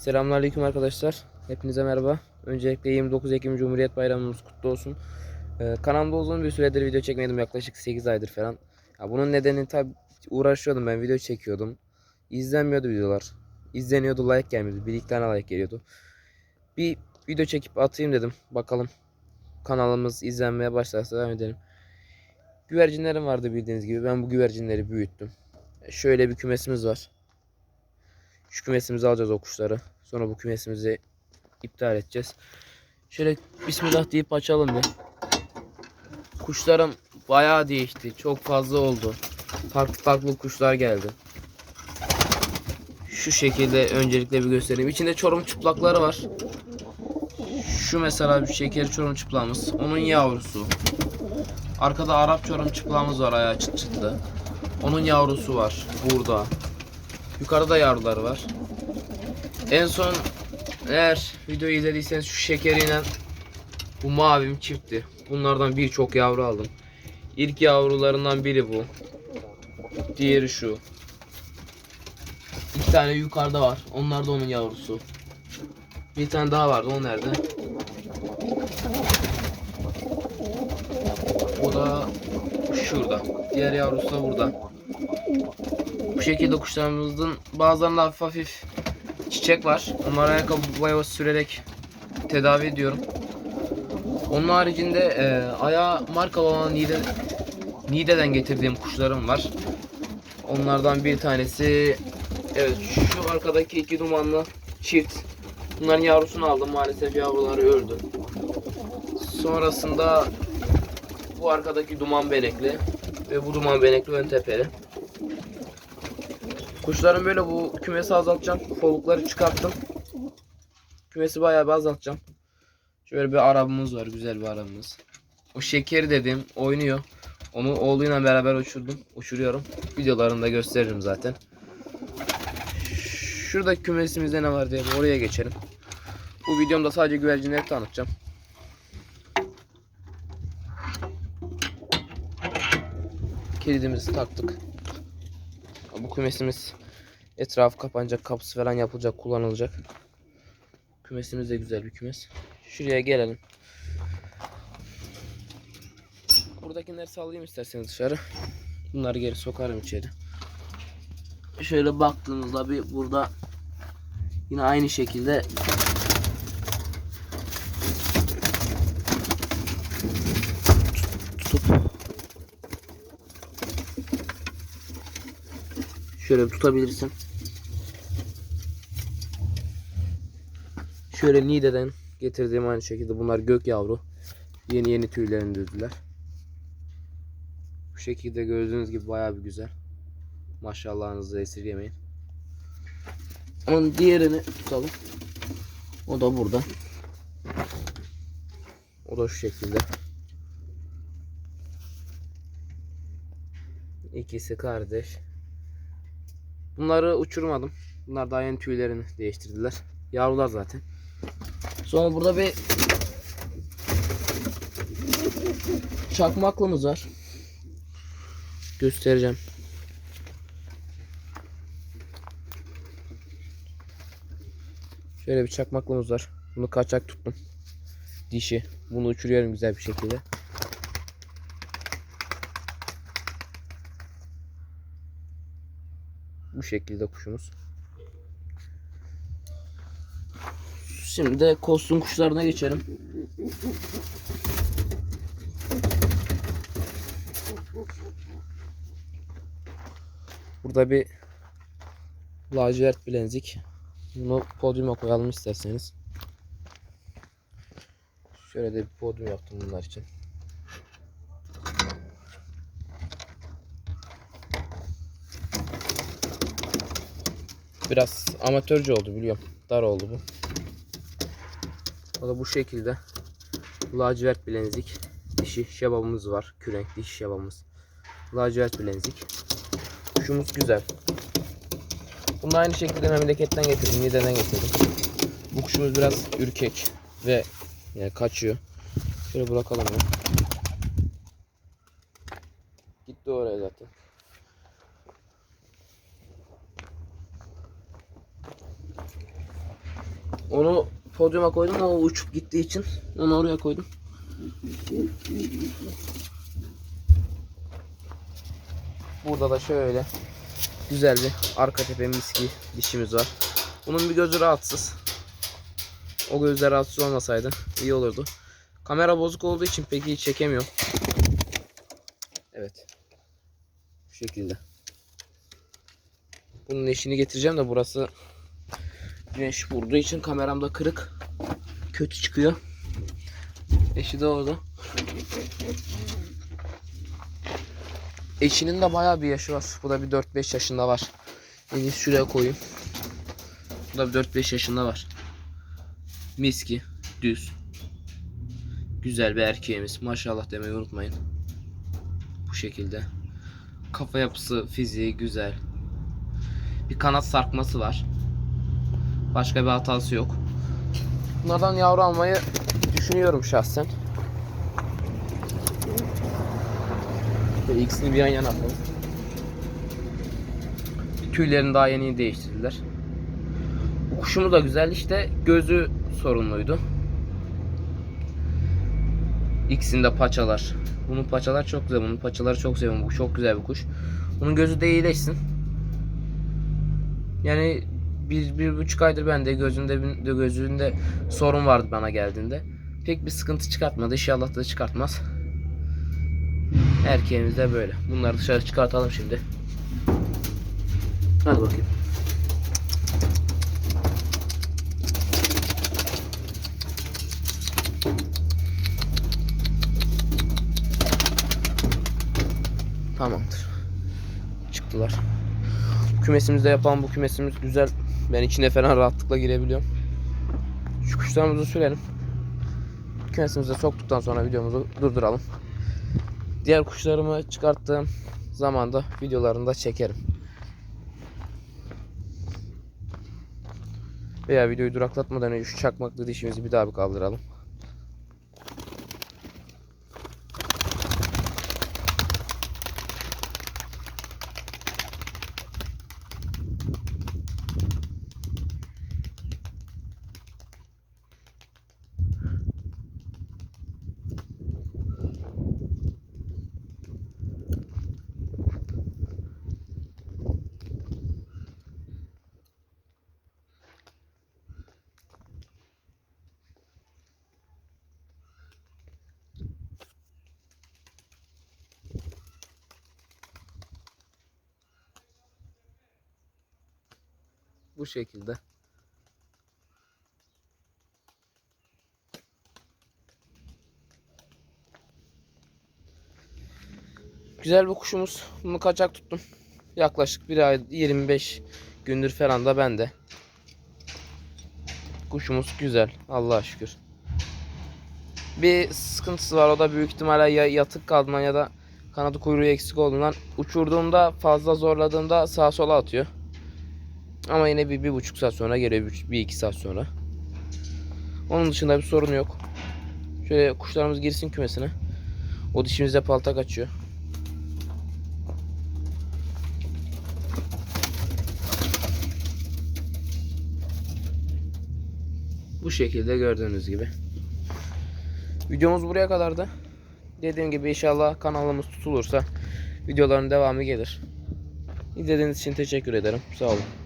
Selamünaleyküm arkadaşlar. Hepinize merhaba. Öncelikle 29 Ekim Cumhuriyet Bayramımız kutlu olsun. Ee, kanalımda uzun bir süredir video çekmedim. Yaklaşık 8 aydır falan. Ya bunun nedeni tabi uğraşıyordum ben video çekiyordum. İzlenmiyordu videolar. İzleniyordu like gelmiyordu. Bir iki tane like geliyordu. Bir video çekip atayım dedim. Bakalım kanalımız izlenmeye başlarsa devam edelim. Güvercinlerim vardı bildiğiniz gibi. Ben bu güvercinleri büyüttüm. Şöyle bir kümesimiz var. Şu kümesimizi alacağız o kuşları. Sonra bu kümesimizi iptal edeceğiz. Şöyle bismillah deyip açalım bir. Kuşlarım bayağı değişti. Çok fazla oldu. Farklı farklı kuşlar geldi. Şu şekilde öncelikle bir göstereyim. İçinde çorum çıplakları var. Şu mesela bir şeker çorum çıplağımız. Onun yavrusu. Arkada Arap çorum çıplağımız var ayağı çıt çıtlı. Onun yavrusu var burada. Yukarıda yavruları var. En son eğer videoyu izlediyseniz şu şekeriyle bu mavim çiftti. Bunlardan birçok yavru aldım. İlk yavrularından biri bu. Diğeri şu. İki tane yukarıda var. Onlar da onun yavrusu. Bir tane daha vardı. O nerede? O da şurada. Diğer yavrusu da burada. Bu şekilde kuşlarımızın bazılarında hafif hafif çiçek var. Onları ayakkabı sürerek tedavi ediyorum. Onun haricinde e, ayağı markalı olan Nide, Nide'den getirdiğim kuşlarım var. Onlardan bir tanesi evet şu arkadaki iki dumanlı çift. Bunların yavrusunu aldım maalesef yavruları öldü. Sonrasında bu arkadaki duman benekli ve bu duman benekli ön tepeli. Kuşların böyle bu kümesi azaltacağım. Kovukları çıkarttım. Kümesi bayağı bir azaltacağım. Şöyle bir arabamız var. Güzel bir arabamız. O şekeri dedim oynuyor. Onu oğluyla beraber uçurdum. Uçuruyorum. Videolarında gösteririm zaten. Şurada kümesimizde ne var diye oraya geçelim. Bu videomda sadece güvercinleri tanıtacağım. Kilidimizi taktık. Bu kümesimiz etrafı kapanacak, kapısı falan yapılacak, kullanılacak. Kümesimiz de güzel bir kümes. Şuraya gelelim. Buradakileri sallayayım isterseniz dışarı. Bunları geri sokarım içeri. Şöyle baktığınızda bir burada yine aynı şekilde tutup Şöyle tutabilirsin. Şöyle Nide'den getirdiğim aynı şekilde bunlar gök yavru. Yeni yeni tüylerini düzdüler. Bu şekilde gördüğünüz gibi bayağı bir güzel. Maşallahınızı esirgemeyin. Onun diğerini tutalım. O da burada. O da şu şekilde. İkisi kardeş. Bunları uçurmadım. Bunlar daha yeni tüylerini değiştirdiler. Yavrular zaten. Sonra burada bir çakmaklımız var. Göstereceğim. Şöyle bir çakmaklımız var. Bunu kaçak tuttum. Dişi. Bunu uçuruyorum güzel bir şekilde. Bu şekilde kuşumuz. Şimdi de kostüm kuşlarına geçelim. Burada bir lacivert bilezik. Bunu podyuma koyalım isterseniz. Şöyle de bir podyum yaptım bunlar için. Biraz amatörce oldu biliyorum. Dar oldu bu. O da bu şekilde. Lacivert bilezik. Dişi şebabımız var. Kürenk dişi şebabımız. Lacivert bilezik. Kuşumuz güzel. Bunu aynı şekilde memleketten getirdim. Nide'den getirdim. Bu kuşumuz biraz ürkek ve yani kaçıyor. Şöyle bırakalım ya. Gitti oraya zaten. Onu podyuma koydum ama uçup gittiği için onu oraya koydum. Burada da şöyle güzel bir arka tepe miski dişimiz var. Bunun bir gözü rahatsız. O gözler rahatsız olmasaydı iyi olurdu. Kamera bozuk olduğu için pek iyi çekemiyor. Evet. Bu şekilde. Bunun eşini getireceğim de burası güneş vurduğu için kameramda kırık. Kötü çıkıyor. Eşi de orada. Eşinin de bayağı bir yaşı var. Bu da bir 4-5 yaşında var. İyisi şuraya koyayım. Bu da bir 4-5 yaşında var. Miski, düz. Güzel bir erkeğimiz. Maşallah demeyi unutmayın. Bu şekilde. Kafa yapısı, fiziği güzel. Bir kanat sarkması var. Başka bir hatası yok. Bunlardan yavru almayı düşünüyorum şahsen. Böyle bir yan yana atalım. Tüylerini daha yeni değiştirdiler. Bu kuşumuz da güzel işte gözü sorunluydu. İkisinde paçalar. Bunun paçalar çok güzel. Bunun paçaları çok seviyorum. Bu çok güzel bir kuş. Bunun gözü de iyileşsin. Yani bir, bir buçuk aydır ben de gözünde de gözünde sorun vardı bana geldiğinde. Pek bir sıkıntı çıkartmadı. İnşallah da çıkartmaz. Erkeğimiz de böyle. Bunları dışarı çıkartalım şimdi. Hadi bakayım. Tamamdır. Çıktılar. Kümesimizde yapan bu kümesimiz güzel. Ben içine falan rahatlıkla girebiliyorum. Şu kuşlarımızı sürelim. Kümesimize soktuktan sonra videomuzu durduralım. Diğer kuşlarımı çıkarttığım zaman da videolarını da çekerim. Veya videoyu duraklatmadan önce şu çakmaklı dişimizi bir daha bir kaldıralım. Bu şekilde. Güzel bir kuşumuz. Bunu kaçak tuttum. Yaklaşık bir ay 25 gündür falan da bende. Kuşumuz güzel. Allah'a şükür. Bir sıkıntısı var. O da büyük ihtimalle ya yatık kaldığından ya da kanadı kuyruğu eksik olduğundan uçurduğumda fazla zorladığımda sağa sola atıyor. Ama yine bir, bir buçuk saat sonra geliyor. Bir, bir iki saat sonra. Onun dışında bir sorun yok. Şöyle kuşlarımız girsin kümesine. O dişimizde palta kaçıyor. Bu şekilde gördüğünüz gibi. Videomuz buraya kadardı. Dediğim gibi inşallah kanalımız tutulursa videoların devamı gelir. İzlediğiniz için teşekkür ederim. Sağ olun.